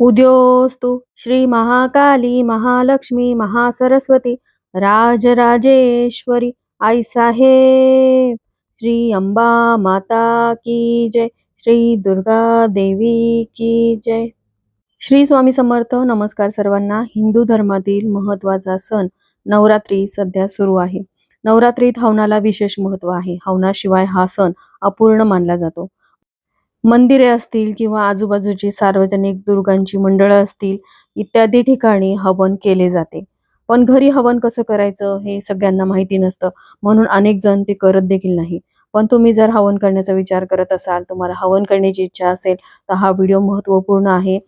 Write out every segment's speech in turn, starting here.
उद्योस्तु श्री महाकाली महालक्ष्मी महासरस्वती राजराजेश्वरी आई साहेब श्री अंबा माता की जय। श्री दुर्गा देवी की जय। श्री स्वामी समर्थ नमस्कार सर्वांना. हिंदू धर्मातील महत्त्वाचा सण नवरात्री सध्या सुरू आहे. नवरात्रीत हवनाला विशेष महत्त्व आहे. हवनाशिवाय हा सण अपूर्ण मानला जातो. मंदिरे असतील किंवा आजूबाजूची सार्वजनिक दुर्गांची मंडळं असतील इत्यादी ठिकाणी हवन केले जाते. पण घरी हवन कसं करायचं हे सगळ्यांना माहिती नसतं म्हणून अनेक जण ते करत देखील नाही. पण तुम्ही जर हवन करण्याचा विचार करत असाल तुम्हाला हवन करण्याची इच्छा असेल तर हा व्हिडिओ महत्त्वपूर्ण आहे.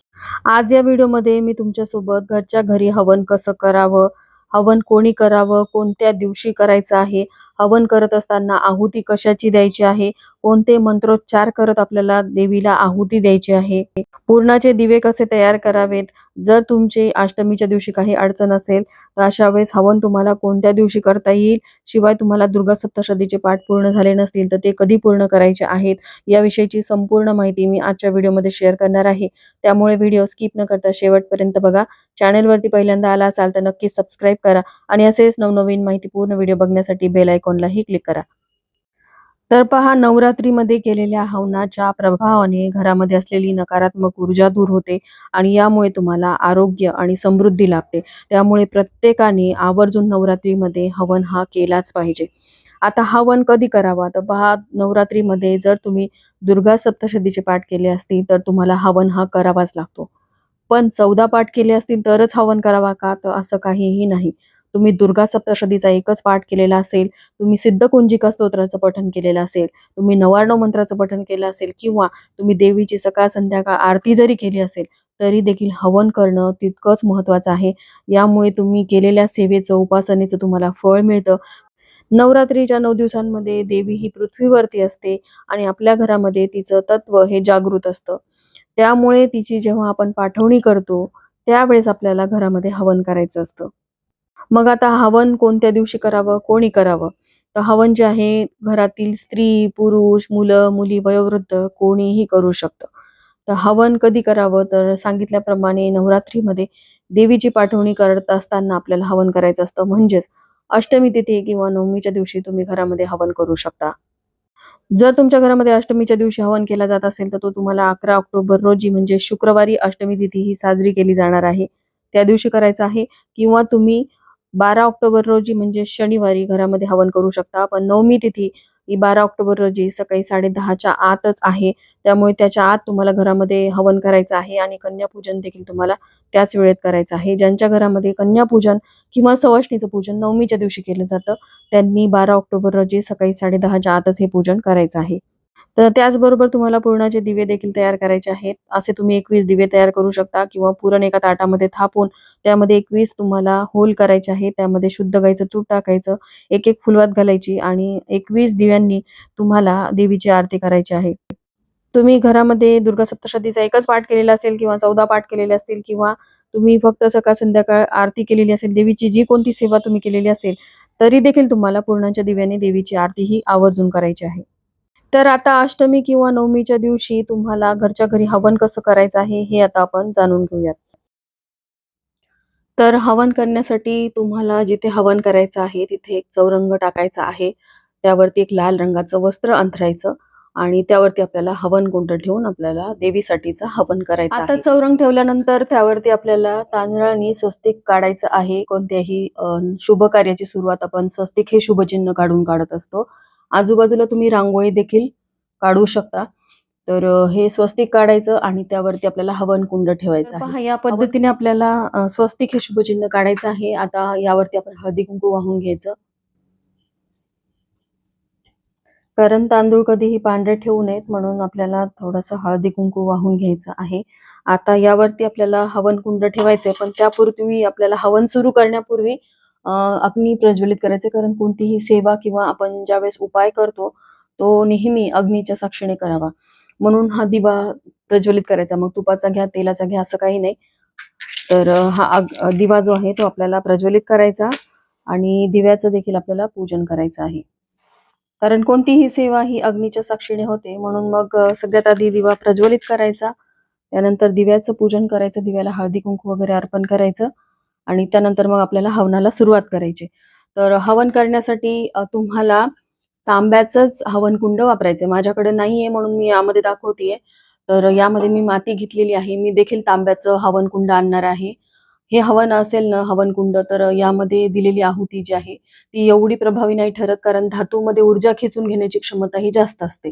आज या व्हिडिओमध्ये मी तुमच्यासोबत घरच्या घरी हवन कसं करावं हवन कोणी करावं कोणत्या दिवशी करायचं आहे हवन करत असताना आहुती कशाची द्यायची आहे? कोणते मंत्रोच्चार करत आपल्याला देवीला आहुती द्यायची आहे? पूर्णाचे दिवे कसे तयार करावेत? जर तुमचे अष्टमीच्या दिवशी काही अडचण असेल तर अशा वेळेस हवन तुम्हाला कोणत्या दिवशी करता येईल? शिवाय तुम्हाला दुर्गा सप्तशतीचे पाठ पूर्ण झाले नसतील तर ते कधी पूर्ण करायचे आहेत? याविषयीची संपूर्ण माहिती मी आजच्या व्हिडिओमध्ये शेअर करणार आहे. त्यामुळे व्हिडिओ स्किप न करता शेवटपर्यंत बघा. चॅनेलवरती पहिल्यांदा आला असाल तर नक्कीच सबस्क्राईब करा आणि असेच नवनवीन माहितीपूर्ण व्हिडिओ बघण्यासाठी बेल आयकॉनलाही क्लिक करा. तर पहा नवरात्रीमध्ये केलेल्या हवनाच्या प्रभावाने घरामध्ये असलेली नकारात्मक ऊर्जा दूर होते आणि यामुळे तुम्हाला आरोग्य आणि समृद्धी लाभते. त्यामुळे प्रत्येकाने आवर्जून नवरात्रीमध्ये हवन हा केलाच पाहिजे. आता हवन कधी करावा? तर पहा नवरात्रीमध्ये जर तुम्ही दुर्गा सप्तशतीचे पाठ केले असतील तर तुम्हाला हवन हा करावाच लागतो. पण चौदा पाठ केले असतील तरच हवन करावा का? तर असं काहीही नाही. तुम्ही दुर्गा सप्तशतीचा एकच पाठ केलेला असेल तुम्ही सिद्धकुंजिका स्तोत्राचं पठण केलेलं असेल तुम्ही नवार्णव मंत्राचं पठण केलं असेल किंवा तुम्ही देवीची सकाळ संध्याकाळ आरती जरी केली असेल तरी देखील हवन करणं तितकंच महत्वाचं आहे. यामुळे तुम्ही केलेल्या सेवेचं उपासनेचं तुम्हाला फळ मिळतं. नवरात्रीच्या नऊ दिवसांमध्ये देवी ही पृथ्वीवरती असते आणि आपल्या घरामध्ये तिचं तत्व हे जागृत असतं. त्यामुळे तिची जेव्हा आपण पाठवणी करतो त्यावेळेस आपल्याला घरामध्ये हवन करायचं असतं. मग आता हवन कोणत्या दिवशी करावं? कोणी करावं? तर हवन जे आहे घरातील स्त्री पुरुष मुलं मुली वयोवृद्ध कोणीही करू शकतं. तर हवन कधी करावं? तर सांगितल्याप्रमाणे नवरात्रीमध्ये देवीची पाठवणी करत असताना आपल्याला हवन करायचं असतं. म्हणजेच अष्टमी तिथी किंवा नवमीच्या दिवशी तुम्ही घरामध्ये हवन करू शकता. जर तुमच्या घरामध्ये अष्टमीच्या दिवशी हवन केला जात असेल तर तो तुम्हाला अकरा ऑक्टोबर रोजी म्हणजे शुक्रवारी अष्टमी तिथी ही साजरी केली जाणार आहे. त्या दिवशी करायचं आहे किंवा तुम्ही बारा ऑक्टोबर रोजी म्हणजे शनिवारी घरामध्ये हवन करू शकता. पण नवमी तिथी ही बारा ऑक्टोबर रोजी सकाळी साडे दहाच्या आतच आहे. त्यामुळे त्याच्या आत तुम्हाला घरामध्ये हवन करायचं आहे आणि कन्यापूजन देखील तुम्हाला त्याच वेळेत करायचं आहे. ज्यांच्या घरामध्ये कन्यापूजन किंवा सवाष्णीचं पूजन नवमीच्या दिवशी केलं जातं त्यांनी बारा ऑक्टोबर रोजी सकाळी साडे दहाच्या आतच हे पूजन करायचं आहे. तर त्याचबरोबर तुम्हाला पुरणाचे दिवे देखील तयार करायचे आहेत. असे तुम्ही एकवीस दिवे तयार करू शकता किंवा पुरण एका ताटामध्ये थापून त्यामध्ये एकवीस तुम्हाला होल करायचे आहे. त्यामध्ये शुद्ध गायचं तूप टाकायचं एक एक फुलवात घालायची आणि एकवीस दिव्यांनी तुम्हाला देवीची आरती करायची आहे. तुम्ही घरामध्ये दुर्गा सप्तशतीचा एकच पाठ केलेला असेल किंवा चौदा पाठ केलेले असतील किंवा तुम्ही फक्त सकाळ संध्याकाळ आरती केलेली असेल देवीची जी कोणती सेवा तुम्ही केलेली असेल तरी देखील तुम्हाला पूर्णाच्या दिव्याने देवीची आरती ही आवर्जून करायची आहे. तर आता अष्टमी किंवा नवमीच्या दिवशी तुम्हाला घरच्या घरी हवन कसं करायचं आहे हे आता आपण जाणून घेऊयात. तर हवन करण्यासाठी तुम्हाला जिथे हवन करायचं आहे तिथे एक चौरंग टाकायचा आहे. त्यावरती एक लाल रंगाचं वस्त्र अंथरायचं आणि त्यावरती आपल्याला हवन कुंड ठेवून आपल्याला देवीसाठीचं हवन करायचं आता चौरंग ठेवल्यानंतर त्यावरती आपल्याला तांदळाने स्वस्तिक काढायचं आहे. कोणत्याही शुभ कार्याची सुरुवात आपण स्वस्तिक हे शुभचिन्ह काढून काढत असतो. आजूबाजूला तुम्ही रांगोळी देखील काढू शकता. तर हे स्वस्तिक काढायचं आणि त्यावरती आपल्याला हवन कुंड ठेवायचं या पद्धतीने आपल्याला स्वस्तिक हे शुभचिन्ह काढायचं आहे. आता यावरती आपण हळदी कुंकू वाहून घ्यायचं. कारण तांदूळ कधीही पांढरे ठेवू नयेत म्हणून आपल्याला थोडंसं हळदी कुंकू वाहून घ्यायचं आहे. आता यावरती आपल्याला हवन कुंड ठेवायचंय पण त्यापूर्वी आपल्याला हवन सुरू करण्यापूर्वी अग्नी प्रज्वलित करायचे. कारण कोणतीही सेवा किंवा आपण ज्यावेळेस उपाय करतो तो नेहमी अग्नीच्या साक्षीने करावा. म्हणून हा दिवा प्रज्वलित करायचा. मग तुपाचा घ्या तेलाचा घ्या असं काही नाही. तर हा दिवा जो आहे तो आपल्याला प्रज्वलित करायचा आणि दिव्याचं देखील आपल्याला पूजन करायचं आहे. कारण कोणतीही सेवा ही अग्नीच्या साक्षीने होते. म्हणून मग सगळ्यात आधी दिवा प्रज्वलित करायचा. त्यानंतर दिव्याचं पूजन करायचं. दिव्याला हळदी कुंकू वगैरे अर्पण करायचं. आणि त्यानंतर मग आपल्याला हवनाला सुरुवात करायची. तर हवन करण्यासाठी तुम्हाला तांब्याचंच हवनकुंड वापरायचं माझ्याकडे नाहीये म्हणून मी यामध्ये दाखवतेय. तर यामध्ये मी माती घेतलेली आहे. मी देखील तांब्याचं हवनकुंड आणणार आहे. हे हवन असेल ना हवनकुंड तर यामध्ये दिलेली आहुती जी आहे ती एवढी प्रभावी नाही ठरत कारण धातूमध्ये ऊर्जा खेचून घेण्याची क्षमता ही जास्त असते.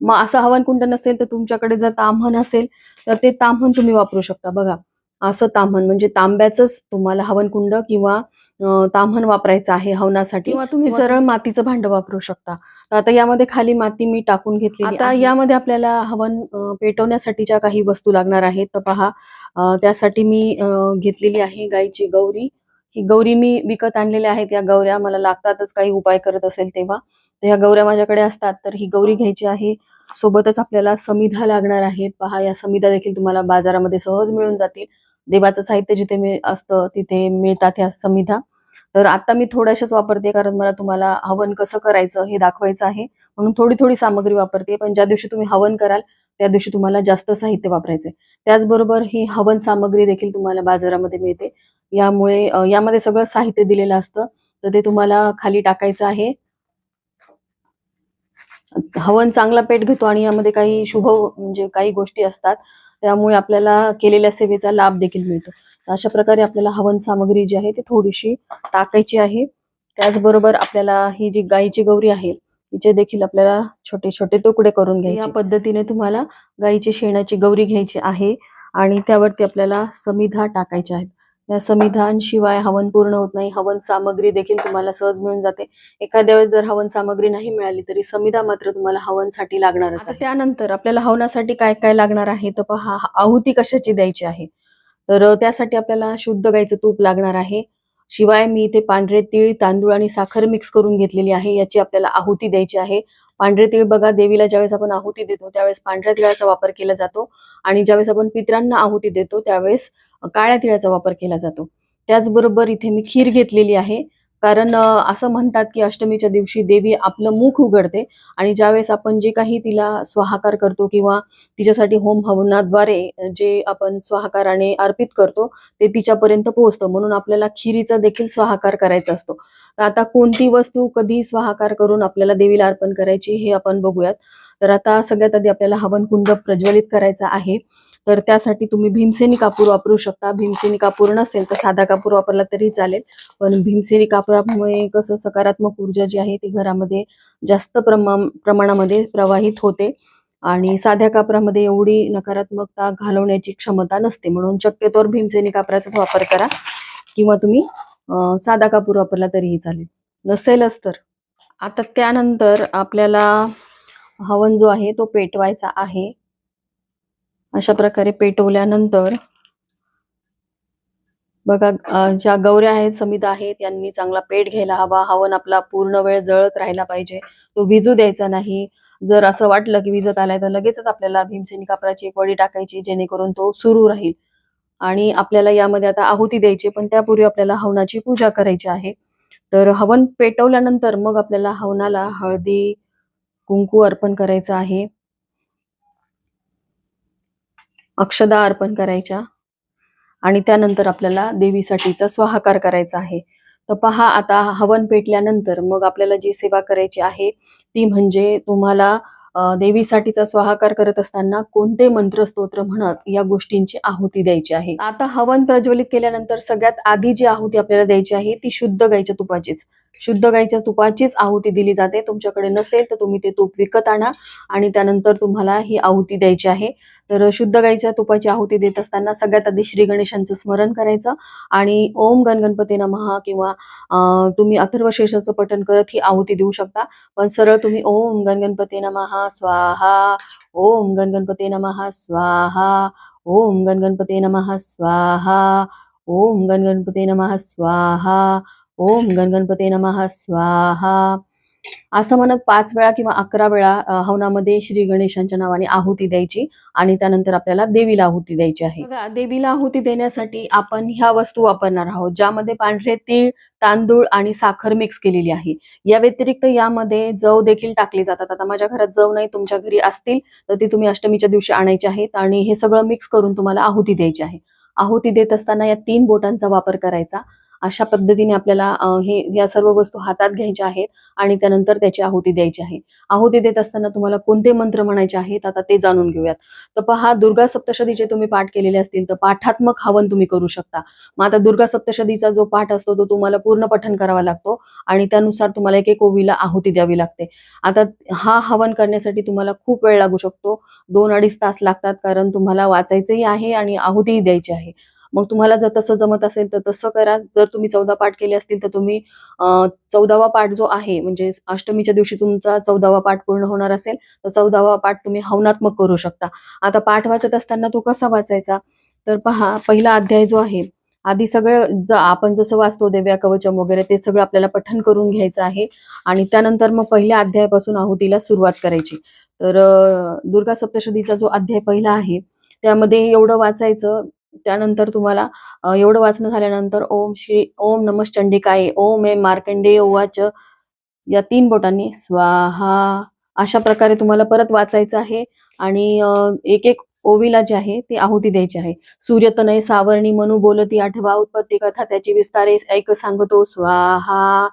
मग असं हवनकुंड नसेल तर तुमच्याकडे जर ताम्हण असेल तर ते ताम्हण तुम्ही वापरू शकता. बघा असं ताम्हण म्हणजे तांब्याचंच तुम्हाला हवन कुंड किंवा ताम्हण वापरायचं आहे हवनासाठी किंवा तुम्ही सरळ मातीचं भांड वापरू शकता. तर आता यामध्ये खाली माती मी टाकून घेतली आता यामध्ये आपल्याला हवन पेटवण्यासाठीच्या काही वस्तू लागणार आहेत तर पहा त्यासाठी मी घेतलेली आहे गाईची गौरी. ही गौरी मी विकत आणलेल्या आहेत. या गौऱ्या मला लागतातच काही उपाय करत असेल तेव्हा. तर ह्या गौऱ्या माझ्याकडे असतात. तर ही गौरी घ्यायची आहे. सोबतच आपल्याला समिधा लागणार आहेत. पहा या समिधा देखील तुम्हाला बाजारामध्ये सहज मिळून जातील. देवाचं साहित्य जिथे मी असतं तिथे मिळतात ह्या संविधा तर आता मी थोड्याशाच वापरते कारण मला तुम्हाला हवन कसं करायचं हे दाखवायचं आहे. म्हणून थोडी थोडी सामग्री वापरते पण ज्या दिवशी तुम्ही हवन कराल त्या दिवशी तुम्हाला जास्त साहित्य वापरायचे त्याचबरोबर ही हवन सामग्री देखील तुम्हाला बाजारामध्ये मिळते. यामुळे यामध्ये सगळं साहित्य दिलेलं असतं. तर ते तुम्हाला खाली टाकायचं आहे. हवन चांगला पेट घेतो आणि यामध्ये काही शुभ म्हणजे काही गोष्टी असतात. त्यामुळे आपल्याला केलेल्या सेवेचा लाभ देखील मिळतो. अशा प्रकारे आपल्याला हवन सामग्री जी आहे ती थोडीशी टाकायची आहे. त्याचबरोबर आपल्याला ही जी गाईची गौरी आहे हिचे देखील आपल्याला छोटे छोटे तुकडे करून घ्यायचे. या पद्धतीने तुम्हाला गाईची शेणाची गौरी घ्यायची आहे आणि त्यावरती आपल्याला समिधा टाकायच्या आहेत. या समिधांशिवाय हवन पूर्ण होत नाही. हवन सामग्री देखील तुम्हाला सहज मिळून जाते. एखाद्या वेळेस जर हवन सामग्री नाही मिळाली तरी समिधा मात्र तुम्हाला हवनसाठी लागणारच त्यानंतर आपल्याला हवनासाठी काय काय लागणार आहे? तर पहा आहुती कशाची द्यायची आहे? तर त्यासाठी आपल्याला शुद्ध गाईचं तूप लागणार आहे. शिवाय मी इथे पांढरे तीळ तांदूळ आणि साखर मिक्स करून घेतलेली आहे. याची आपल्याला आहुती द्यायची आहे. पांढरे तीळ बघा देवीला ज्यावेळेस आपण आहुती देतो त्यावेळेस पांढऱ्या तिळाचा वापर केला जातो. आणि ज्यावेळेस आपण पितरांना आहुती देतो त्यावेळेस काळ्या तिळाचा वापर केला जातो. त्याचबरोबर इथे मी खीर घेतलेली आहे. कारण असं म्हणतात की अष्टमीच्या दिवशी देवी आपलं मुख उघडते आणि ज्यावेळेस आपण जे काही तिला स्वाहाकार करतो किंवा तिच्यासाठी होम हवनाद्वारे जे आपण स्वाहाकाराने अर्पित करतो ते तिच्यापर्यंत पोहोचतं. म्हणून आपल्याला खिरीचा देखील स्वाहाकार करायचा असतो. तर आता कोणती वस्तू कधी स्वाहाकार करून आपल्याला देवीला अर्पण करायची हे आपण बघूयात. तर आता सगळ्यात आधी आपल्याला हवन कुंड प्रज्वलित करायचा आहे. तर त्यासाठी तुम्ही भीमसेनी कापूर वापरू शकता. भीमसेनी कापूर नसेल तर साधा कापूर वापरला तरी चालेल. पण भीमसेनी कापरामुळे कसं सकारात्मक ऊर्जा जी आहे ती घरामध्ये जास्त प्रमा प्रमाणामध्ये प्रवाहित होते. आणि साध्या कापरामध्ये एवढी नकारात्मकता घालवण्याची क्षमता नसते. म्हणून शक्यतोवर भीमसेनी कापराचाच वापर करा. किंवा तुम्ही साधा कापूर वापरला तरीही चालेल. नसेलच तर. आता त्यानंतर आपल्याला हवन जो आहे तो पेटवायचा आहे. अशा प्रकारे पेटवल्यानंतर बघा ज्या गौऱ्या आहेत समित आहेत यांनी चांगला पेट घ्यायला हवा. हवन आपला पूर्ण वेळ जळत राहिला पाहिजे. तो विजू द्यायचा नाही. जर असं वाटलं की विजत आलाय तर लगेचच आपल्याला भीमसेनी कापराची एक वडी टाकायची जेणेकरून तो सुरू राहील. आणि आपल्याला यामध्ये आता आहुती द्यायची पण त्यापूर्वी आपल्याला हवनाची पूजा करायची आहे. तर हवन पेटवल्यानंतर मग आपल्याला हवनाला हळदी कुंकू अर्पण करायचं आहे. अक्षदा अर्पण करायच्या आणि त्यानंतर आपल्याला देवीसाठीचा स्वाहाकार करायचा आहे. तर पहा आता हवन पेटल्यानंतर मग आपल्याला जी सेवा करायची आहे ती म्हणजे तुम्हाला देवीसाठीचा स्वाहाकार करत असताना कोणते मंत्र स्तोत्र म्हणत या गोष्टींची आहुती द्यायची आहे. आता हवन प्रज्वलित केल्यानंतर सगळ्यात आधी जी आहुती आपल्याला द्यायची आहे ती शुद्ध गाईच्या तुपाचीच. शुद्ध गाईच्या तुपाचीच आहुती दिली जाते. तुमच्याकडे नसेल तर तुम्ही ते तूप विकत आणा आणि त्यानंतर तुम्हाला ही आहुती द्यायची आहे. तर शुद्ध गाईच्या तुपाची आहुती देत असताना सगळ्यात आधी श्री गणेशांचं स्मरण करायचं आणि ओम गण गणपती नमहा किंवा तुम्ही अथर्वशेषाचं पठण करत ही आहुती देऊ शकता. पण सरळ तुम्ही ओम गण गणपती नमहा स्वाहा ओम गण गणपती नमहा स्वाहा ओम गण गणपती नमहा स्वाहा ओम गण गणपती नमहा स्वाहा ओम गण गणपती नमहा स्वाहा. असं म्हणत पाच वेळा किंवा अकरा वेळा हवनामध्ये श्री गणेशांच्या नावाने आहुती द्यायची आणि त्यानंतर आपल्याला देवीला आहुती द्यायची आहे. देवीला आहुती देण्यासाठी आपण ह्या वस्तू वापरणार आहोत ज्यामध्ये पांढरे तीळ तांदूळ आणि साखर मिक्स केलेली आहे. या व्यतिरिक्त यामध्ये जव देखील टाकली जातात. आता माझ्या घरात जव नाही तुमच्या घरी असतील तर ती तुम्ही अष्टमीच्या दिवशी आणायचे आहेत आणि हे सगळं मिक्स करून तुम्हाला आहुती द्यायची आहे. आहुती देत असताना या तीन बोटांचा वापर करायचा. अशा पद्धतीने आपल्याला हे या सर्व वस्तू हातात घ्यायच्या आहेत आणि त्यानंतर त्याची आहुती द्यायची आहे. आहुती देत असताना तुम्हाला कोणते मंत्र म्हणायचे आहेत आता ते जाणून घेऊयात. तर पहा दुर्गा सप्तशतीचे तुम्ही पाठ केलेले असतील तर पाठात्मक हवन तुम्ही करू शकता. मग आता दुर्गा सप्तशतीचा जो पाठ असतो तो तुम्हाला पूर्ण पठन करावा लागतो आणि त्यानुसार तुम्हाला एक एक ओवीला आहुती द्यावी लागते. आता हा हवन करण्यासाठी तुम्हाला खूप वेळ लागू शकतो. दोन अडीच तास लागतात कारण तुम्हाला वाचायचंही आहे आणि आहुतीही द्यायची आहे. मग तुम्हाला जर तसं जमत असेल तर तसं करा. जर तुम्ही चौदा पाठ केले असतील तर तुम्ही चौदावा पाठ जो आहे म्हणजे अष्टमीच्या दिवशी तुमचा चौदावा पाठ पूर्ण होणार असेल तर चौदावा पाठ तुम्ही हवनात्मक करू शकता. आता पाठ वाचत असताना तो कसा वाचायचा? तर पहा पहिला अध्याय जो आहे आधी सगळं आपण जसं वाचतो देव्या कवचम वगैरे ते सगळं आपल्याला पठन करून घ्यायचं आहे. आणि त्यानंतर मग पहिल्या अध्यायापासून आहुतीला सुरुवात करायची. तर दुर्गा सप्तशतीचा जो अध्याय पहिला आहे त्यामध्ये एवढं वाचायचं त्यानंतर तुम्हाला एवढं वाचणं झाल्यानंतर ओम श्री ओम नमः चंडिकाय ओम ए मार्कंडेय ओवाच या तीन बोटांनी स्वाहा. अशा प्रकारे तुम्हाला परत वाचायचं आहे आणि एक एक ओवीला जे आहे ती आहुती द्यायची आहे. सूर्यतनय सावरणी मनु बोलती आठवा उत्पत्ती कथा त्याची विस्तारे ऐक सांगतो स्वाहा.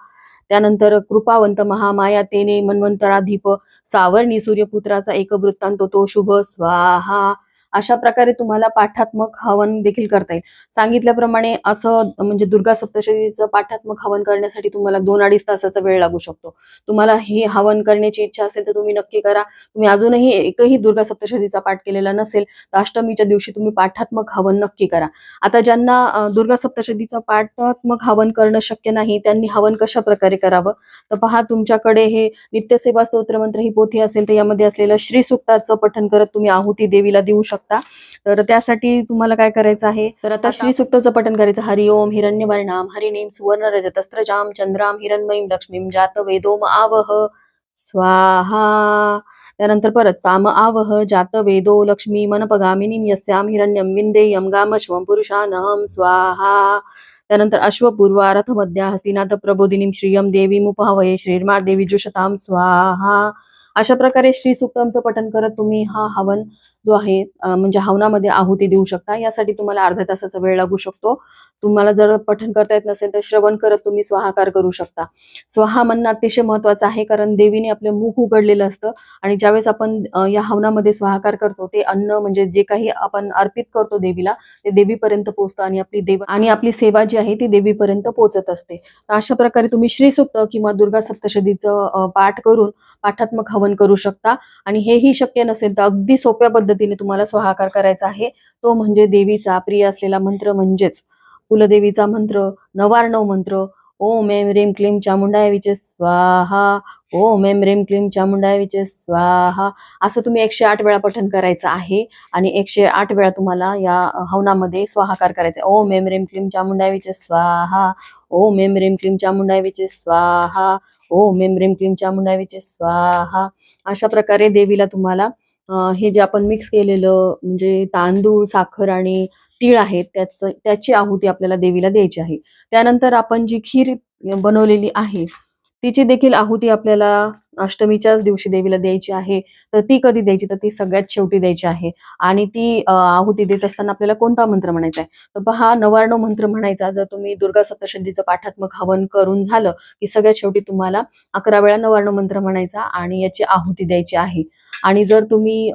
त्यानंतर कृपावंत महामाया तेने मन्वंतराधीप सावरणी सूर्यपुत्राचा एक वृत्तांत तो शुभ स्वाहा. अशा प्रकारे तुम्हाला पाठात्मक हवन देखील करता येईल. सांगितल्याप्रमाणे असं म्हणजे दुर्गा सप्तशतीचं पाठात्मक हवन करण्यासाठी तुम्हाला दोन अडीच तासाचा वेळ लागू शकतो. तुम्हाला हे हवन करण्याची इच्छा असेल तर तुम्ही नक्की करा. तुम्ही अजूनही एकही दुर्गा सप्तशतीचा पाठ केलेला नसेल तर अष्टमीच्या दिवशी तुम्ही पाठात्मक हवन नक्की करा. आता ज्यांना दुर्गा सप्तशतीचं पाठात्मक हवन करणं शक्य नाही त्यांनी हवन कशा प्रकारे करावं? तर पहा तुमच्याकडे हे नित्यसेवा स्तोत्रमंत्र ही पोथी असेल तर यामध्ये असलेलं श्री सुक्ताचं पठन करत तुम्ही आहुती देवीला देऊ शकता. तर त्यासाठी तुम्हाला काय करायचं आहे? तर आता श्री सुक्ताचं पठन करायचं. हरि ओम हिरण्यवर्णाम हरिणीम सुवर्ण रजतस्त्रजाम चंद्राम हिरण्मयीम लक्ष्मीम जात वेदोम आवह स्वाहा. त्यानंतर परत ताम आवह जात वेदो लक्ष्मी मनपगामिनीम यस्याम हिरण्यम विंदेयम गामश्वम पुरुषानहम स्वाहा. त्यानंतर अश्वपूर्वा रथमध्या हस्तिनाथ प्रबोधिनीम श्रियम देवी मुपहवये श्रीर्मा देवी जुषताम स्वाहा. अशा प्रकारे श्री सुक्तमचं पठन करत तुम्ही हा हवन जो आहे म्हणजे हवनामध्ये आहुती देऊ शकता. यासाठी तुम्हाला अर्ध्या तासाचा वेळ लागू शकतो. तुम्हाला जर पठन करता येत नसेल तर श्रवण करत तुम्ही स्वाहाकार करू शकता. स्वाहा म्हणणं अतिशय महत्वाचं आहे कारण देवीने आपलं मुख उघडलेलं असतं आणि ज्यावेळेस आपण या हवनामध्ये स्वाहाकार करतो ते अन्न म्हणजे जे काही आपण अर्पित करतो देवीला ते देवीपर्यंत पोहोचतं आणि आपली देव आणि आपली सेवा जी आहे ती देवीपर्यंत पोहोचत असते. तर अशा प्रकारे तुम्ही श्रीसुक्त किंवा दुर्गा सप्तशतीचं पाठ करून पाठात्मक हवन करू शकता. आणि हेही शक्य नसेल तर अगदी सोप्या पद्धतीने तुम्हाला स्वाहाकार करायचा आहे. तो म्हणजे देवीचा प्रिय असलेला मंत्र म्हणजेच कुलदेवीचा मंत्र नवार्णव मंत्र ओम एम रेम क्लीम चामुंडाय विचे स्वाहा ओम एम रेम क्लीम चामुंडाय विचे स्वाहा. असं तुम्ही एकशे आठ वेळा पठन करायचं आहे आणि एकशे आठ वेळा तुम्हाला या हवनामध्ये स्वाहाकार करायचा ओम एम रेम क्लीम चामुंडाय विचे स्वाहा ओम एम रेम क्लीम चामुंडाय विचे स्वाहा ओम एम रेम क्लीम चामुंडाय विचे स्वाहा. अशा प्रकारे देवीला तुम्हाला हे जे आपण मिक्स केलेलं म्हणजे तांदूळ साखर आणि तीळ आहेत त्याच त्याची आहुती आपल्याला देवीला द्यायची आहे. त्यानंतर आपण जी खीर बनवलेली आहे तिची देखील आहुती आपल्याला अष्टमीच्याच दिवशी देवीला द्यायची आहे तर ती कधी द्यायची? तर ती सगळ्यात शेवटी द्यायची आहे. आणि ती आहुती देत असताना आपल्याला कोणता मंत्र म्हणायचा आहे? तर पहा नवार्णव मंत्र म्हणायचा जर तुम्ही दुर्गा सप्तशतीचं पाठात्मक हवन करून झालं की सगळ्यात शेवटी तुम्हाला अकरा वेळा नवार्णव मंत्र म्हणायचा आणि याची आहुती द्यायची आहे. आणि जर तुम्ही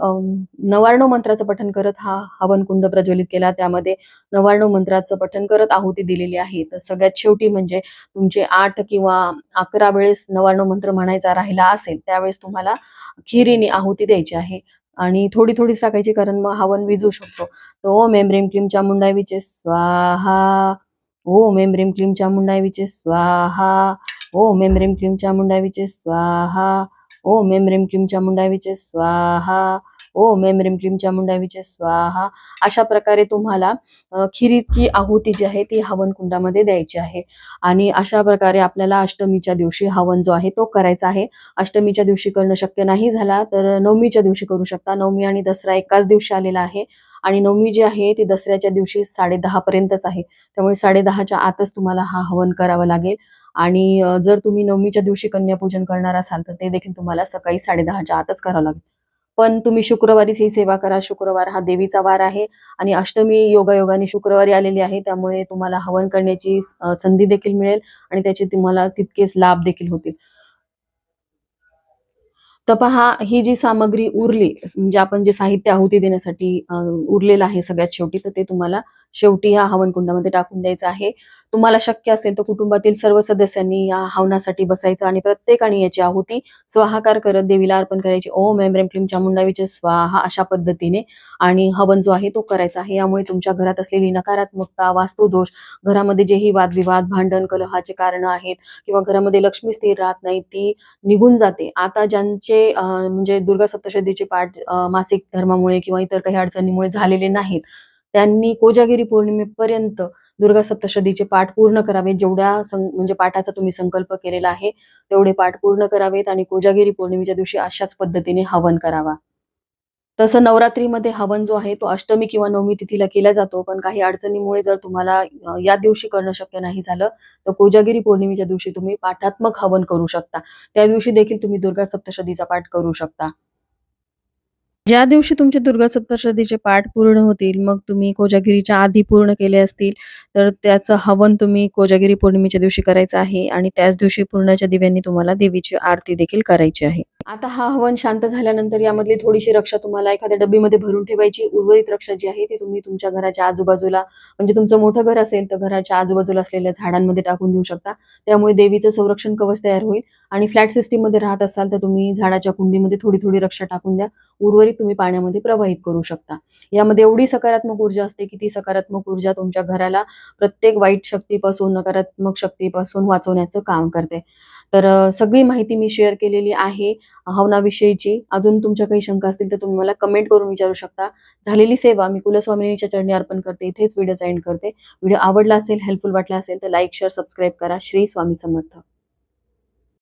नवार्णव मंत्राचं पठन करत हा हवन कुंड प्रज्वलित केला त्यामध्ये नवार्णव मंत्राचं पठन करत आहुती दिलेली आहे तर सगळ्यात शेवटी म्हणजे तुमचे आठ किंवा अकरा वेळेस नवार्णव मंत्र म्हणायचा राहिला असेल त्यावेळेस तुम्हाला खिरीने आहुती द्यायची आहे. आणि थोडी थोडी टाकायची कारण मग हवन विजू शकतो. तर ओम एम रेम क्लीम चामुंडाय विचे स्वाहा. ओम एम रेम क्लीम चामुंडाय विचे स्वाहा. ओम एम रेम क्लीम चामुंडाय विचे स्वाहा. ओम एम रेम क्लीम चामुंडाय विचे स्वाहा. ओम एम रिम क्रीम चामुंडा विजय स्वाहा. अशा प्रकारे तुम्हाला खिरीची आहुती जी आहे ती हवन कुंडामध्ये द्यायची आहे. आणि अशा प्रकारे आपल्याला अष्टमीच्या दिवशी हवन जो आहे तो करायचा आहे. अष्टमीच्या दिवशी करणं शक्य नाही झाला तर नवमीच्या दिवशी करू शकता. नवमी आणि दसरा एकाच दिवशी आलेला आहे. आणि नवमी जी आहे ती दसऱ्याच्या दिवशी साडे पर्यंतच आहे. त्यामुळे साडे दहाच्या आतच तुम्हाला हा हवन करावा लागेल. आणि जर तुम्ही नवमीच्या दिवशी कन्यापूजन करणार असाल तर ते देखील तुम्हाला सकाळी साडे आतच करावं लागेल. पण तुम्ही शुक्रवारीच ही सेवा करा. शुक्रवार हा देवीचा वार आहे आणि अष्टमी योगायोगाने शुक्रवारी आलेली आहे. त्यामुळे तुम्हाला हवन करण्याची संधी देखील मिळेल आणि त्याचे तुम्हाला तितकेच लाभ देखील होतील. तर पहा ही जी सामग्री उरली म्हणजे आपण जे साहित्य आहुती देण्यासाठी उरलेलं आहे सगळ्यात शेवटी तर ते तुम्हाला शेवटी या हवन कुंडामध्ये टाकून द्यायचं आहे. तुम्हाला शक्य असेल तर कुटुंबातील सर्व सदस्यांनी या हवनासाठी बसायचं आणि प्रत्येकाने याची आहुती स्वाहाकार करत देवीला अर्पण करायची. ओम एम रेम क्लीम चामुंडावीचे स्वाहा अशा पद्धतीने. आणि हवन जो आहे तो करायचा आहे. यामुळे तुमच्या घरात असलेली नकारात्मकता वास्तुदोष घरामध्ये जेही वादविवाद भांडण कलहाचे कारण आहेत किंवा घरामध्ये लक्ष्मी स्थिर राहत नाही ती निघून जाते. आता ज्यांचे म्हणजे दुर्गा सप्तशतीचे पाठ मासिक धर्मामुळे किंवा इतर काही अडचणीमुळे झालेले नाहीत त्यांनी कोजागिरी पौर्णिमेपर्यंत दुर्गा सप्तशतीचे पाठ पूर्ण करावे जेवढ्या सं- म्हणजे पाठाचा तुम्ही संकल्प केलेला आहे तेवढे पाठ पूर्ण करावेत आणि कोजागिरी पौर्णिमेच्या दिवशी अशाच पद्धतीने हवन करावा. तसं नवरात्रीमध्ये हवन जो आहे तो अष्टमी किंवा नवमी तिथीला केला जातो. पण काही अडचणीमुळे जर तुम्हाला या दिवशी करणं शक्य नाही झालं तर कोजागिरी पौर्णिमेच्या दिवशी तुम्ही पाठात्मक हवन करू शकता. त्या दिवशी देखील तुम्ही दुर्गा सप्तशतीचा पाठ करू शकता. ज्या दिवशी तुमचे दुर्गा सप्तशतीचे पाठ पूर्ण होतील मग तुम्ही कोजागिरीच्या आधी पूर्ण केले असतील तर त्याचं हवन तुम्ही कोजागिरी पौर्णिमेच्या दिवशी करायचं आहे आणि त्याच दिवशी पूर्णाच्या दिव्यांनी तुम्हाला देवीची आरती देखील करायची आहे. आता हा हवन शांत झाल्यानंतर यामधली थोडीशी रक्षा तुम्हाला एखाद्या डब्बीमध्ये भरून ठेवायची उर्वरित रक्षा जी आहे ती तुम्ही तुमच्या घराच्या आजूबाजूला म्हणजे तुमचं मोठं घर असेल तर घराच्या आजूबाजूला असलेल्या झाडांमध्ये टाकून देऊ शकता. त्यामुळे देवीचं संरक्षण कवच तयार होईल आणि फ्लॅट सिस्टीममध्ये राहत असाल तर तुम्ही झाडाच्या कुंडीमध्ये थोडी थोडी रक्षा टाकून द्या. उर्वरित तुम्ही पाण्यामध्ये प्रवाहित करू शकता. यामध्ये एवढी सकारात्मक ऊर्जा असते की ती सकारात्मक ऊर्जा तुमच्या घराला प्रत्येक वाईट शक्तीपासून नकारात्मक शक्तीपासून वाचवण्याचं काम करते. तर सगळी माहिती मी शेअर केलेली आहे हवनाविषयीची अजून तुमच्या काही शंका असतील तर तुम्ही मला कमेंट करून विचारू शकता. झालेली सेवा मी कुलस्वामिनीच्या चरणी अर्पण करते. इथेच व्हिडिओ एंड करते. व्हिडिओ आवडला असेल हेल्पफुल वाटला असेल तर लाईक शेअर सबस्क्राईब करा. श्री स्वामी समर्थ.